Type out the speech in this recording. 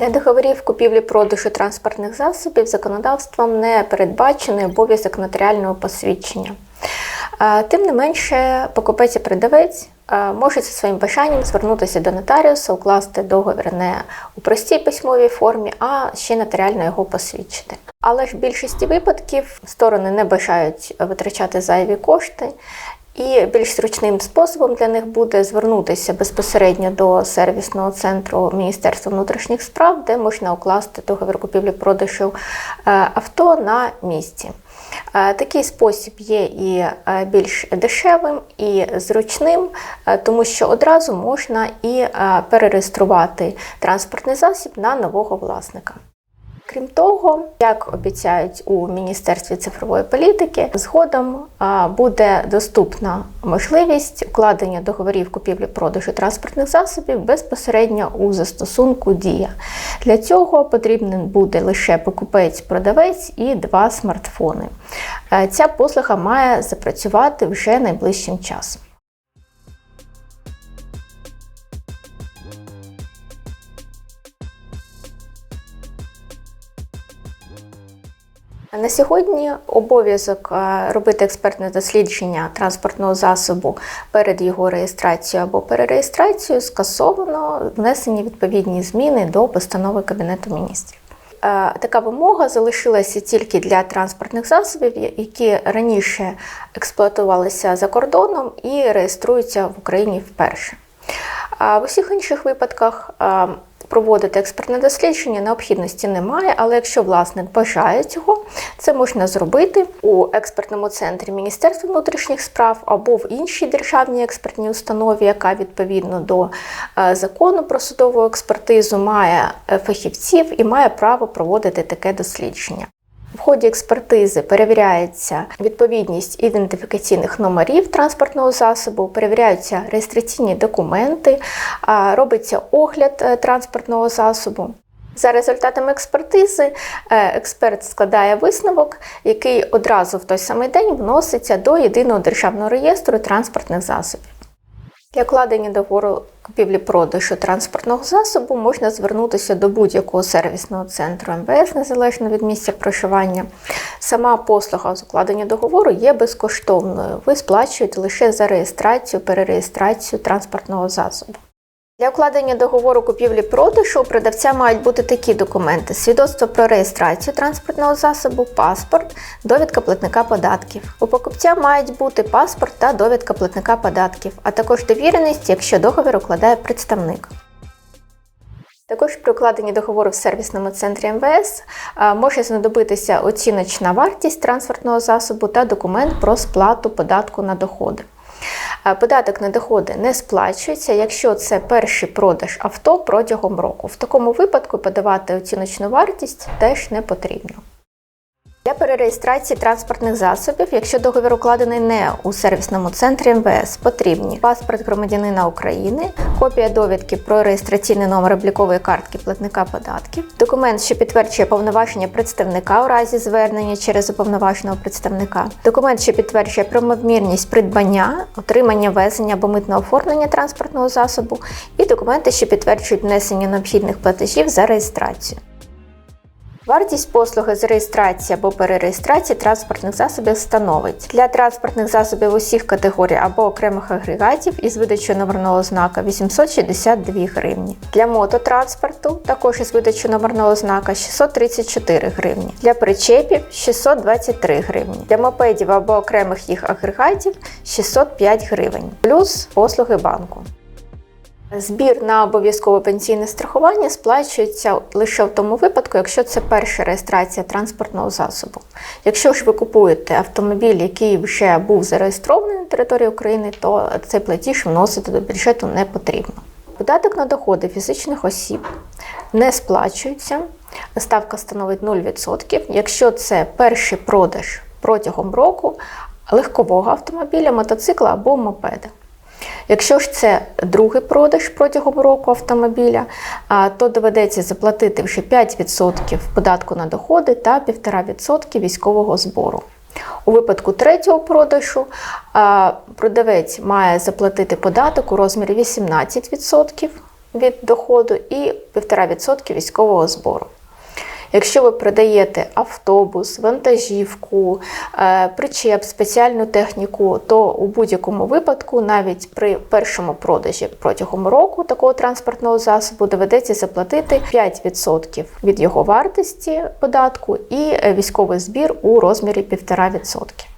Для договорів купівлі-продажу транспортних засобів законодавством не передбачений обов'язок нотаріального посвідчення. Тим не менше, покупець і продавець е, можуть за своїм бажанням звернутися до нотаріуса, укласти договір не у простій письмовій формі, а ще нотаріально його посвідчити. Але ж в більшості випадків сторони не бажають витрачати зайві кошти, і більш зручним способом для них буде звернутися безпосередньо до сервісного центру Міністерства внутрішніх справ, де можна укласти договір купівлі-продажу е, авто на місці. Е, Такий спосіб є і е, більш дешевим, і зручним, тому що одразу можна і перереєструвати транспортний засіб на нового власника. Крім того, як обіцяють у Міністерстві цифрової політики, згодом буде доступна можливість укладення договорів купівлі-продажу транспортних засобів безпосередньо у застосунку Дія. Для цього потрібен буде лише покупець-продавець і два смартфони. Е, Ця послуга має запрацювати вже найближчим часом. На сьогодні обов'язок е, робити експертне дослідження транспортного засобу перед його реєстрацією або перереєстрацією скасовано внесені відповідні зміни до постанови Кабінету міністрів. Е, Така вимога залишилася тільки для транспортних засобів, які раніше експлуатувалися за кордоном і реєструються в Україні вперше. А в усіх інших випадках е, проводити експертне дослідження необхідності немає, але якщо власник бажає цього, це можна зробити у експертному центрі Міністерства внутрішніх справ або в іншій державній експертній установі, яка відповідно до е, закону про судову експертизу має е, фахівців і має право проводити таке дослідження. В ході експертизи перевіряється відповідність ідентифікаційних номерів транспортного засобу, перевіряються реєстраційні документи, робиться огляд е, транспортного засобу. За результатами експертизи, е, експерт складає висновок, який одразу в той самий день вноситься до єдиного державного реєстру транспортних засобів. Для кладення договору купівлі-продажу транспортного засобу можна звернутися до будь-якого сервісного центру МВС незалежно від місця проживання. Сама послуга з укладення договору є безкоштовною. Ви сплачуєте лише за реєстрацію, перереєстрацію транспортного засобу. Для укладення договору купівлі-продажу у продавця мають бути такі документи: свідоцтво про реєстрацію транспортного засобу, паспорт, довідка платника податків. У покупця мають бути паспорт та довідка платника податків, а також довіреність, якщо договір укладає представник. Також при укладенні договору в сервісному центрі МВС може знадобитися оціночна вартість транспортного засобу та документ про сплату податку на доходи. Податок на доходи не сплачується, якщо це перший продаж авто протягом року. В такому випадку подавати оціночну вартість теж не потрібно. Для перереєстрації транспортних засобів, якщо договір укладений не у сервісному центрі МВС, потрібні паспорт громадянина України, копія довідки про реєстраційний номер облікової картки платника податків, документ, що підтверджує повноваження представника у разі звернення через уповноваженого представника, документ, що підтверджує правомірність придбання, отримання везення або митного оформлення транспортного засобу, і документи, що підтверджують внесення необхідних платежів за реєстрацію. Вартість послуги з реєстрації або перереєстрації транспортних засобів становить для транспортних засобів усіх категорій або окремих агрегатів із видачою номерного знака 862 гривні. Для мототранспорту також із видачою номерного знака 634 гривні. Для причепів 623 гривні. Для мопедів або окремих їх агрегатів 605 гривень. Плюс послуги банку. Збір на обов'язкове пенсійне страхування сплачується лише в тому випадку, якщо це перша реєстрація транспортного засобу. Якщо ж ви купуєте автомобіль, який вже був зареєстрований на території України, то цей платіж вносити до бюджету не потрібно. Податок на доходи фізичних осіб не сплачується. Ставка становить 0%, якщо це перший продаж протягом року легкового автомобіля, мотоцикла або мопеда. Якщо ж це другий продаж протягом року автомобіля, то доведеться заплатити вже 5% податку на доходи та 1,5% військового збору. У випадку третього продажу продавець має заплатити податок у розмірі 18% від доходу і 1,5% військового збору. Якщо ви продаєте автобус, вантажівку, е, причеп, спеціальну техніку, то у будь-якому випадку, навіть при першому продажі протягом року такого транспортного засобу, доведеться заплатити 5% від його вартості податку і військовий збір у розмірі 1,5%.